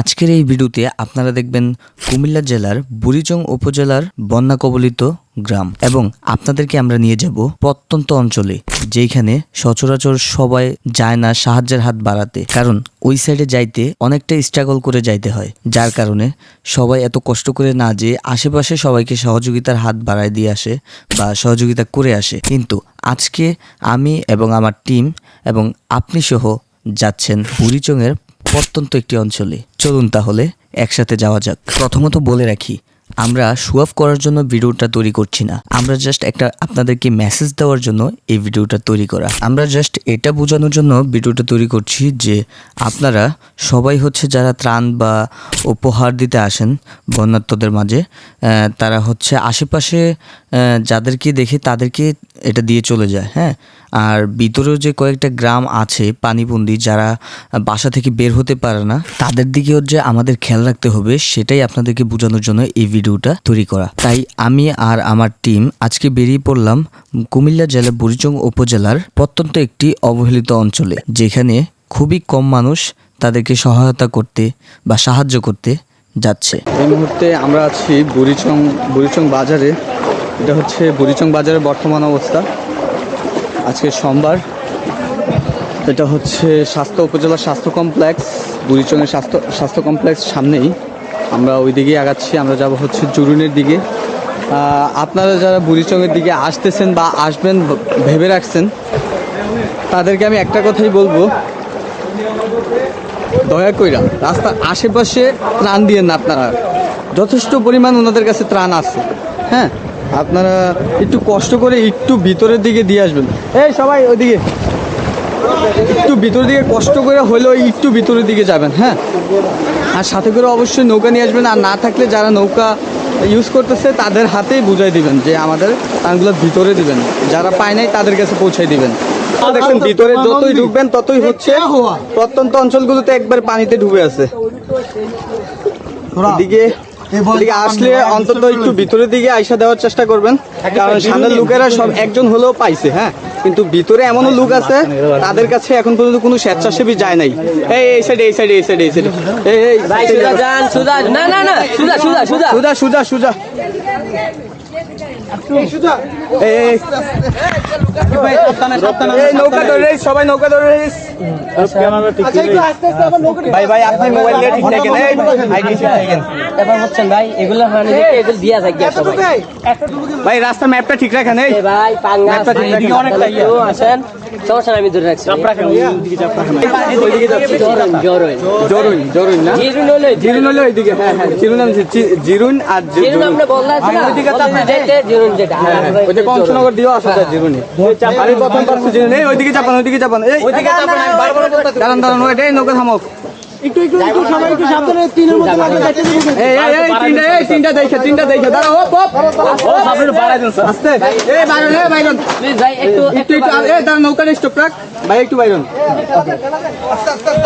আজকের এই ভিডিওতে আপনারা দেখবেন কুমিল্লা জেলার বুড়িচং উপজেলার বন্যা কবলিত গ্রাম এবং আপনাদেরকে আমরা নিয়ে যাব প্রত্যন্ত অঞ্চলে যেখানে সচরাচর সবাই যায় না সাহায্যের হাত বাড়াতে। কারণ ওই সাইডে যাইতে অনেকটা স্ট্রাগল করে যাইতে হয়, যার কারণে সবাই এত কষ্ট করে না যে আশেপাশে সবাইকে সহযোগিতার হাত বাড়ায় দিয়ে আসে বা সহযোগিতা করে আসে। কিন্তু আজকে আমি এবং আমার টিম এবং আপনি সহ যাচ্ছেন বুড়িচংয়ের প্রত্যন্ত একটি অঞ্চলে। চলুন তাহলে একসাথে যাওয়া যাক। প্রথমত বলে রাখি, আমরা শো অফ করার জন্য ভিডিওটা তৈরি করছি না। আমরা জাস্ট একটা আপনাদেরকে মেসেজ দেওয়ার জন্য এই ভিডিওটা তৈরি করা। আমরা জাস্ট এটা বোঝানোর জন্য ভিডিওটা তৈরি করছি যে আপনারা সবাই হচ্ছে যারা ত্রাণ বা উপহার দিতে আসেন বন্যার্থদের মাঝে তারা হচ্ছে আশেপাশে যাদেরকে দেখে তাদেরকে এটা দিয়ে চলে যায় হ্যাঁ? আর ভিতরেও যে কয়েকটা গ্রাম আছে, পানিবন্দি, যারা বাসা থেকে বের হতে পারে না, তাদের দিকেও যে আমাদের খেয়াল রাখতে হবে, সেটাই আপনাদেরকে বোঝানোর জন্য এই ভিডিওটা তৈরি করা। তাই আমি আর আমার টিম আজকে বেরিয়ে পড়লাম কুমিল্লা জেলার বুড়িচং উপজেলার প্রত্যন্ত একটি অবহেলিত অঞ্চলে, যেখানে খুবই কম মানুষ তাদেরকে সহায়তা করতে বা সাহায্য করতে যাচ্ছে। এই মুহূর্তে আমরা আছি বুড়িচং বুড়িচং বাজারে। এটা হচ্ছে বুড়িচং বাজারের বর্তমান অবস্থা। আজকে সোমবার। এটা হচ্ছে স্বাস্থ্য উপজেলা স্বাস্থ্য কমপ্লেক্স বুড়িচংয়ের স্বাস্থ্য স্বাস্থ্য কমপ্লেক্স সামনেই। আমরা ওই দিকেই আগাচ্ছি, আমরা যাব হচ্ছে জুরুনের দিকে। আপনারা যারা বুড়িচংয়ের দিকে আসতেছেন বা আসবেন, ভেবে রাখছেন, তাদেরকে আমি একটা কথাই বলব। দয়া কইরা, রাস্তার আশেপাশে ত্রাণ দিয়েন না আপনারা। যথেষ্ট পরিমাণ ওনাদের কাছে ত্রাণ আছে হ্যাঁ? আপনারা একটু কষ্ট করে একটু ভিতরের দিকে দিয়ে আসবেন। এই সবাই ওইদিকে। একটু ভিতরের দিকে কষ্ট করে হলেও একটু ভিতরের দিকে যাবেন হ্যাঁ? আর সাথে করে অবশ্যই নৌকা নিয়ে আসবেন আর না থাকলে যারা নৌকা ইউজ করতেছে তাদের হাতেই বুঝাই দিবেন যে আমাদের ত্রাণগুলো ভিতরে দিবেন। যারা পায় নাই তাদের কাছে পৌঁছাই দিবেন। দেখেন ভিতরে যতই ঢুকবেন ততই হচ্ছে প্রত্যন্ত অঞ্চলগুলোতে একবার পানিতে ডুবে আছে। এদিকে আসলে অন্তত একটু ভিতরের দিকে আইসা দেওয়ার চেষ্টা করবেন। কারণ সামনের লোকেরা সব একজন হলেও পাইছে হ্যাঁ? কিন্তু ভিতরে এমনও লোক আছে তাদের কাছে এখন পর্যন্ত কোনো স্বেচ্ছাসেবী যায় নাই। এই এই সাইডে এই সাইডে এই সাইডে এই সাইডে এই এই ভাই সুজা যান সুজা না না না সুজা সুজা সুজা। সুজা সুজা সুজা। এই, এই, এই নৌকা ধরে সবাই নৌকা ধরে। ভাই ভাই আপনি মোবাইল দিয়ে ঠিক থাকেন এই ঠিক থাকেন এবার হচ্ছেন ভাই এগুলো হানি এগুলো দিয়া থাকি সবাই। ভাই রাস্তার ম্যাপটা ঠিক রাখেন এই। এ ভাই পাঙ্গা ম্যাপটা ঠিক রাখেন। কেউ আসেন। সমস্যা আমি ধরে রাখছি। ওইদিকে যাচ্ছি জরুন জরুন জরুন না? জিরুন হলে জিরুন হলো ওইদিকে হ্যাঁ হ্যাঁ। জিরুন আর জিরুন জরুন। আমরা বললা আছে না? ওইদিকে তো যেতে জিরুন যেটা। হ্যাঁ, ওই যে কংসনগর দিয়েও আসা যায় জিরুনি। আমি প্রথম জিরুনি এই ওইদিকে চাপান ওইদিকে চাপান। এই দাঁড়ান দাঁড়ান ওই এই নৌকা থামক। এই এই এই তিনটা এই তিনটা দেখে তিনটা দেখে দাঁড়া ও পপ আস্তে। এই বাইরন এই বাইরন। প্লিজ ভাই একটু একটু একটু এই দাঁড়া নৌকার স্টপ রাখ। ভাই একটু বাইরন।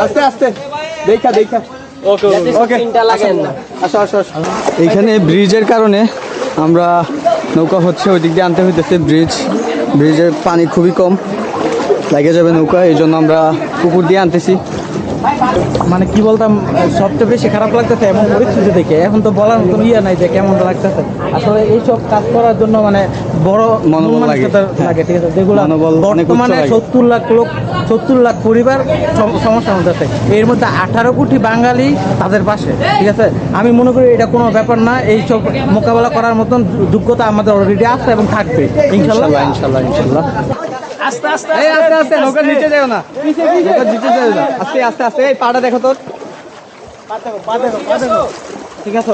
আস্তে আস্তে দেখা দেখা। ওকে ওকে। তিনটা লাগেন না। আসো আসো আসো। এইখানে ব্রিজের কারণে আমরা নৌকা হচ্ছে ওই দিক দিয়ে আনতে হইতেছে। ব্রিজ ব্রিজের পানি খুবই কম। লাগে যাবে নৌকা এই জন্য আমরা পুকুর দিয়ে আনতেছি। মানে কি বলতাম সবচেয়ে বেশি খারাপ লাগতেছে এমন পরিস্থিতি দেখে। এখন তো বলার মতন ইয়ে নাই যে কেমন লাগতেছে। আসলে এইসব কাজ করার জন্য মানে বড় মনোবল লাগে। ঠিক আছে। যেগুলো মনোবল অনেক বর্তমানে সত্তর লাখ লোক সত্তর লাখ পরিবার সম- সমস্যার মধ্যে আছে এর মধ্যে আঠারো কোটি বাঙালি তাদের পাশে ঠিক আছে? আমি মনে করি এটা কোনো ব্যাপার না। এইসব মোকাবেলা করার মতন যোগ্যতা আমাদের অলরেডি আছে এবং থাকবে। ইনশাল্লাহ ইনশাল্লাহ ইনশাল্লাহ। এই আস্তে আস্তে নৌকার নিচে যাও না। নৌকার নিচে যাও না। আস্তে আস্তে আস্তে। এই পাটা দেখো তোর। ঠিক আছে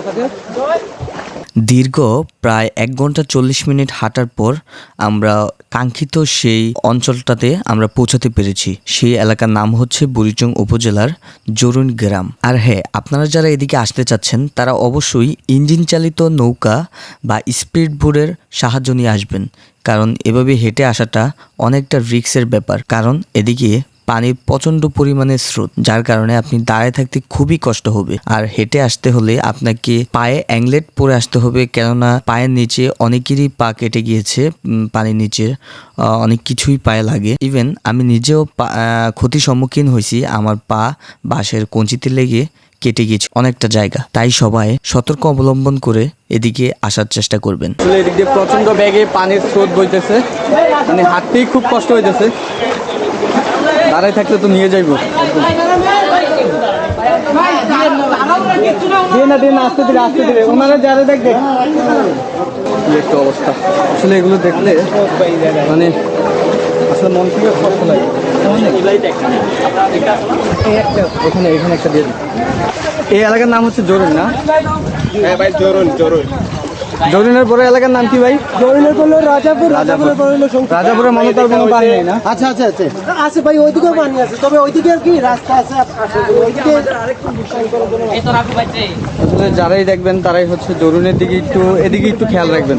দীর্ঘ প্রায় এক ঘণ্টা চল্লিশ মিনিট হাঁটার পর আমরা কাঙ্ক্ষিত সেই অঞ্চলটাতে আমরা পৌঁছাতে পেরেছি। সেই এলাকার নাম হচ্ছে বুড়িচং উপজেলার জরুন গ্রাম। আর হ্যাঁ আপনারা যারা এদিকে আসতে চাচ্ছেন, তারা অবশ্যই ইঞ্জিন চালিত নৌকা বা স্পিড বোর্ডের সাহায্য নিয়ে আসবেন। কারণ এভাবে হেঁটে আসাটা অনেকটা রিক্সের ব্যাপার। কারণ এদিকে পানির প্রচণ্ড পরিমাণে স্রোত, যার কারণে আপনি দাঁড়ায় থাকতে খুবই কষ্ট হবে। আর হেঁটে আসতে হলে আপনাকে পায়ে অ্যাংলেট পরে আসতে হবে, কেননা পায়ের নিচে অনেকেরই পা কেটে গিয়েছে পানির নিচে অনেক কিছুই পায়ে লাগে। ইভেন আমি নিজেও ক্ষতির সম্মুখীন হয়েছি, আমার পা বাঁশের কঞ্চিতে লেগে কেটে গিয়েছে অনেকটা জায়গা। তাই সবাই সতর্ক অবলম্বন করে এদিকে আসার চেষ্টা করবেন। এদিক প্রচণ্ড ব্যাগে পানির স্রোত বইতেছে। মানে হাঁটতেই খুব কষ্ট হইতেছে। দাঁড়ায় থাকলে তো নিয়ে যাইবো। না না দিলে দিলে দেখবে। অবস্থা। আসলে এগুলো দেখলে মানে আসলে মন লাগে। এখানে এখানে একটা এই এলাকার নাম হচ্ছে জরুন না? হ্যাঁ জরুন জরুন জরিনের পরে এলাকার নাম কি ভাই? জরুনের করল রাজাপুর রাজাপুর। রাজাপুরে করল রাজাপুরে মমতার কোনো পানি নেই না? আচ্ছা আচ্ছা আচ্ছা আছে ভাই ওইদিকেও পানি আছে। তবে ওইদিকে আর কি রাস্তা আছে ওইদিকে এই তো রাখো বাইতে আসলে যারাই দেখবেন তারাই হচ্ছে জরুনের দিকে একটু এদিকে একটু খেয়াল রাখবেন।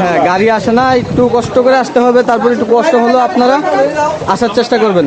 হ্যাঁ গাড়ি আসে না একটু কষ্ট করে আসতে হবে তারপর একটু কষ্ট হলেও আপনারা আসার চেষ্টা করবেন।